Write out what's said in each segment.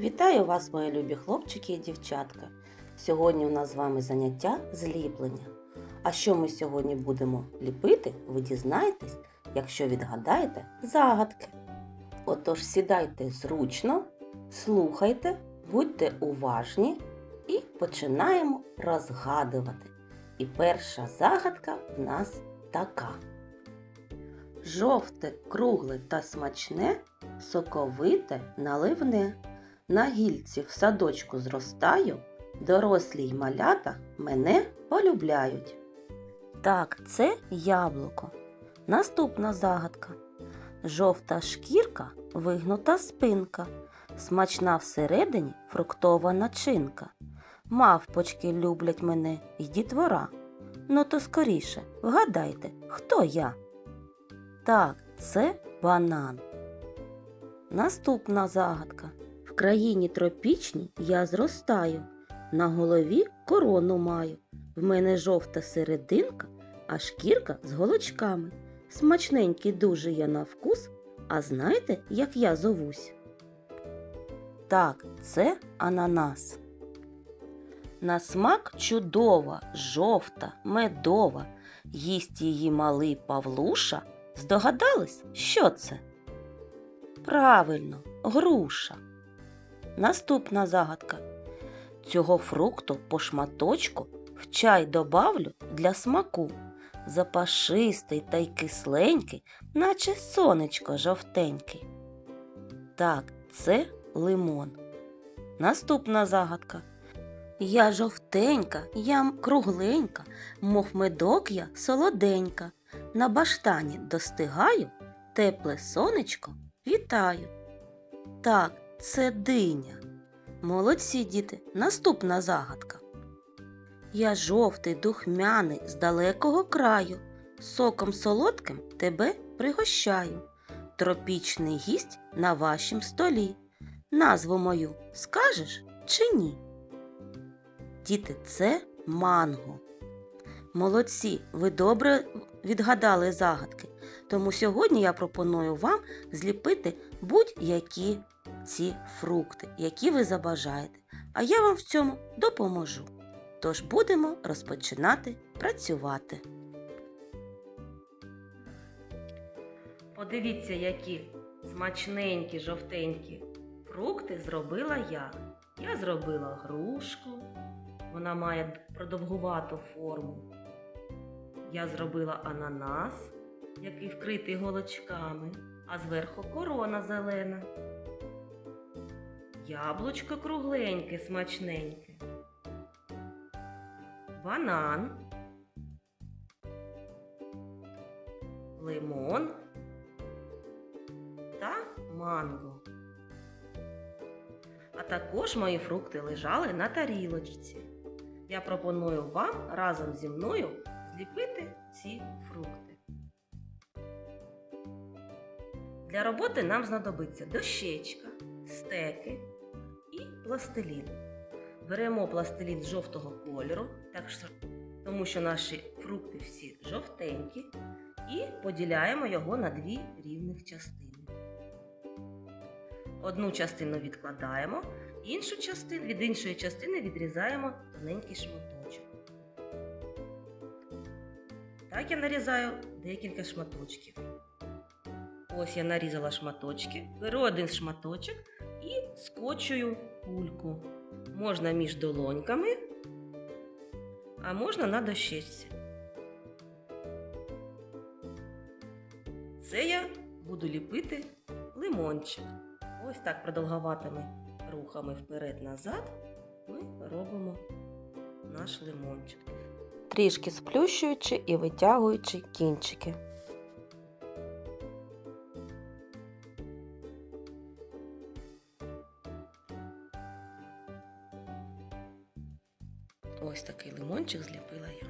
Вітаю вас, мої любі хлопчики і дівчатка. Сьогодні у нас з вами заняття зліплення. А що ми сьогодні будемо ліпити, ви дізнаєтесь, якщо відгадаєте загадки. Отож сідайте зручно, слухайте, будьте уважні і починаємо розгадувати. І перша загадка в нас така. Жовте, кругле та смачне, соковите, наливне. На гільці в садочку зростаю, дорослі й малята мене полюбляють. Так, це яблуко. Наступна загадка. Жовта шкірка, вигнута спинка, смачна всередині фруктова начинка. Мавпочки люблять мене й дітвора. Ну то скоріше, вгадайте, хто я? Так, це банан. Наступна загадка. Країні тропічній я зростаю, на голові корону маю. В мене жовта серединка, а шкірка з голочками. Смачненький дуже я на вкус, а знаєте, як я зовусь? Так, це ананас. На смак чудова, жовта, медова. Їсть її малий Павлуша. Здогадались, що це? Правильно, груша. Наступна загадка. Цього фрукту по шматочку в чай добавлю для смаку. Запашистий та й кисленький, наче сонечко жовтенький. Так, це лимон. Наступна загадка. Я жовтенька, я кругленька, мов медок я солоденька. На баштані достигаю, тепле сонечко вітаю. Так, це диня. Молодці діти, наступна загадка. Я жовтий, духмяний з далекого краю, соком солодким тебе пригощаю. Тропічний гість на вашім столі. Назву мою скажеш чи ні? Діти, це манго. Молодці, ви добре відгадали загадки. Тому сьогодні я пропоную вам зліпити будь-які ці фрукти, які ви забажаєте. А я вам в цьому допоможу. Тож будемо розпочинати працювати. Подивіться, які смачненькі жовтенькі фрукти зробила я. Я зробила грушку, вона має продовгувату форму. Я зробила ананас, який вкритий голочками, а зверху корона зелена. Яблучко кругленьке, смачненьке. Банан. Лимон та манго. А також мої фрукти лежали на тарілочці. Я пропоную вам разом зі мною зліпити ці фрукти. Для роботи нам знадобиться дощечка, стеки і пластилін. Беремо пластилін жовтого кольору, так тому що наші фрукти всі жовтенькі, і поділяємо його на дві рівних частини. Одну частину відкладаємо, іншу частину, від іншої частини відрізаємо тоненький шматочок. Так я нарізаю декілька шматочків. Ось я нарізала шматочки, беру один шматочок і скочую кульку. Можна між долоньками, а можна на дощечці. Це я буду ліпити лимончик. Ось так продовгуватими рухами вперед-назад ми робимо наш лимончик. Трішки сплющуючи і витягуючи кінчики. Ось такий лимончик зліпила я.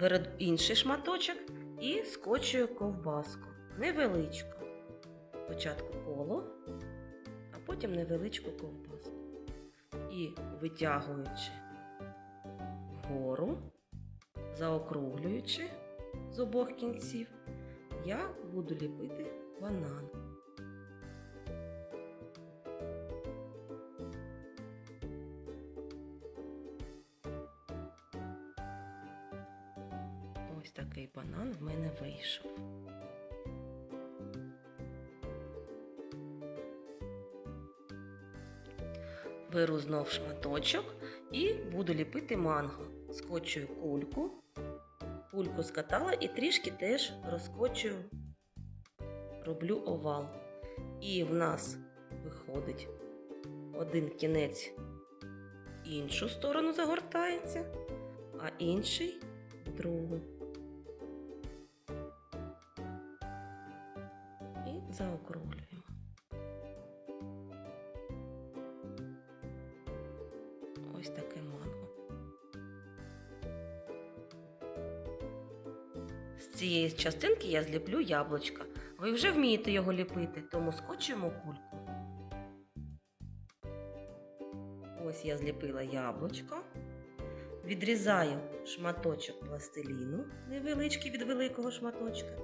Беру інший шматочок і скочую ковбаску. Невеличку. Спочатку коло, а потім невеличку ковбаску. І витягуючи вгору, заокруглюючи з обох кінців, я буду ліпити банан. Вийшов. Беру знов шматочок і буду ліпити манго. Скочую кульку, кульку скатала і трішки теж розкочую, роблю овал. І в нас виходить один кінець іншу сторону загортається, а інший другу. З цієї частинки я зліплю яблучка. Ви вже вмієте його ліпити, тому скочуємо кульку. Ось я зліпила яблучко. Відрізаю шматочок пластиліну, невеличкий від великого шматочка.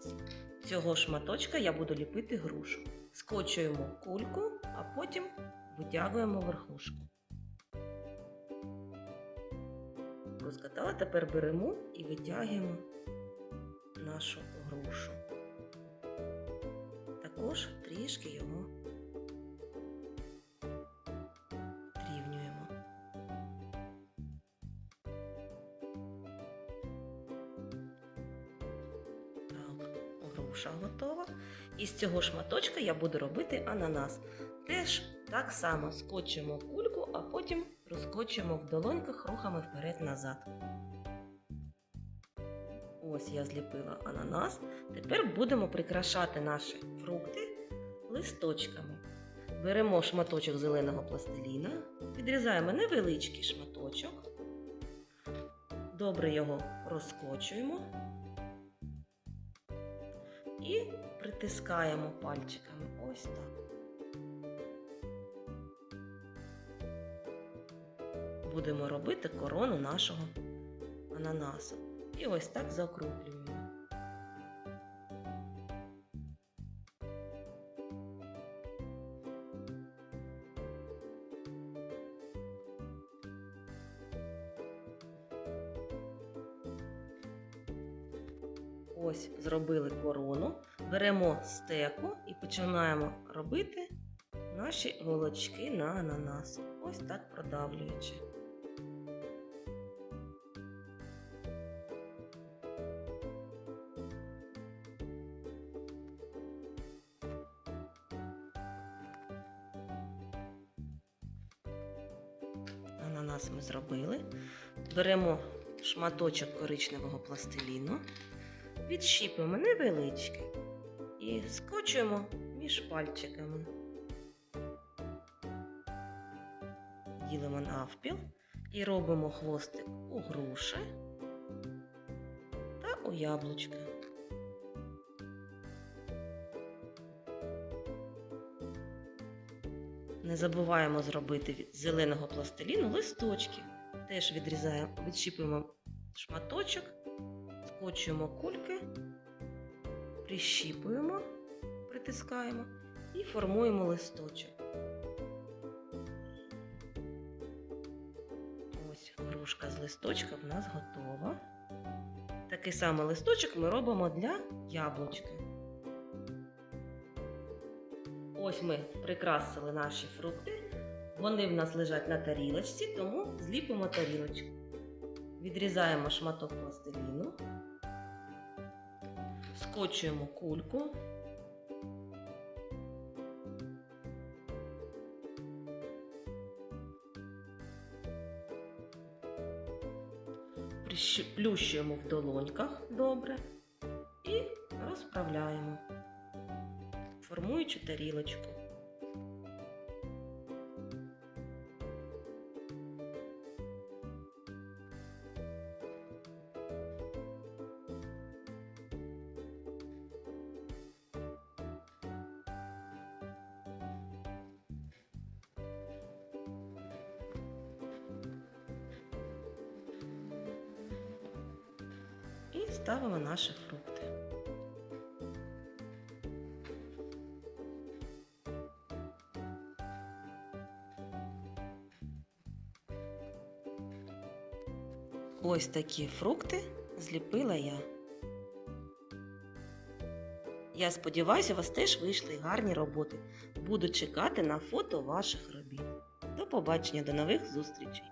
З цього шматочка я буду ліпити грушу. Скочуємо кульку, а потім витягуємо верхушку. Розкатала, тепер беремо і витягуємо нашу грушу. Також трішки його рівнюємо. Так, груша готова. І з цього шматочка я буду робити ананас. Теж так само скочимо кульку, а потім розкочуємо в долоньках рухами вперед-назад. Ось я зліпила ананас. Тепер будемо прикрашати наші фрукти листочками. Беремо шматочок зеленого пластиліна, відрізаємо невеличкий шматочок, добре його розкочуємо і притискаємо пальчиками. Ось так. Будемо робити корону нашого ананасу. І ось так заокруглюємо. Ось зробили корону, беремо стеку і починаємо робити наші голочки на ананас. Ось так продавлюючи. Ананас ми зробили. Беремо шматочок коричневого пластиліну, відщіпуємо невеличкий і скочуємо між пальчиками. Ділимо навпіл і робимо хвостик у груші та у яблучка. Не забуваємо зробити від зеленого пластиліну листочки. Теж відрізаємо, відщіпуємо шматочок, скочуємо кульки, прищіпуємо, притискаємо і формуємо листочок. Ось грушка з листочка в нас готова. Такий самий листочок ми робимо для яблучка. Ось ми прикрасили наші фрукти. Вони в нас лежать на тарілочці, тому зліпимо тарілочку. Відрізаємо шматок пластиліну, скочуємо кульку. Плющуємо в долоньках добре і розправляємо, формуючи тарілочку. І ставимо наші фрукти. Ось такі фрукти зліпила я. Я сподіваюся, у вас теж вийшли гарні роботи. Буду чекати на фото ваших робіт. До побачення, до нових зустрічей!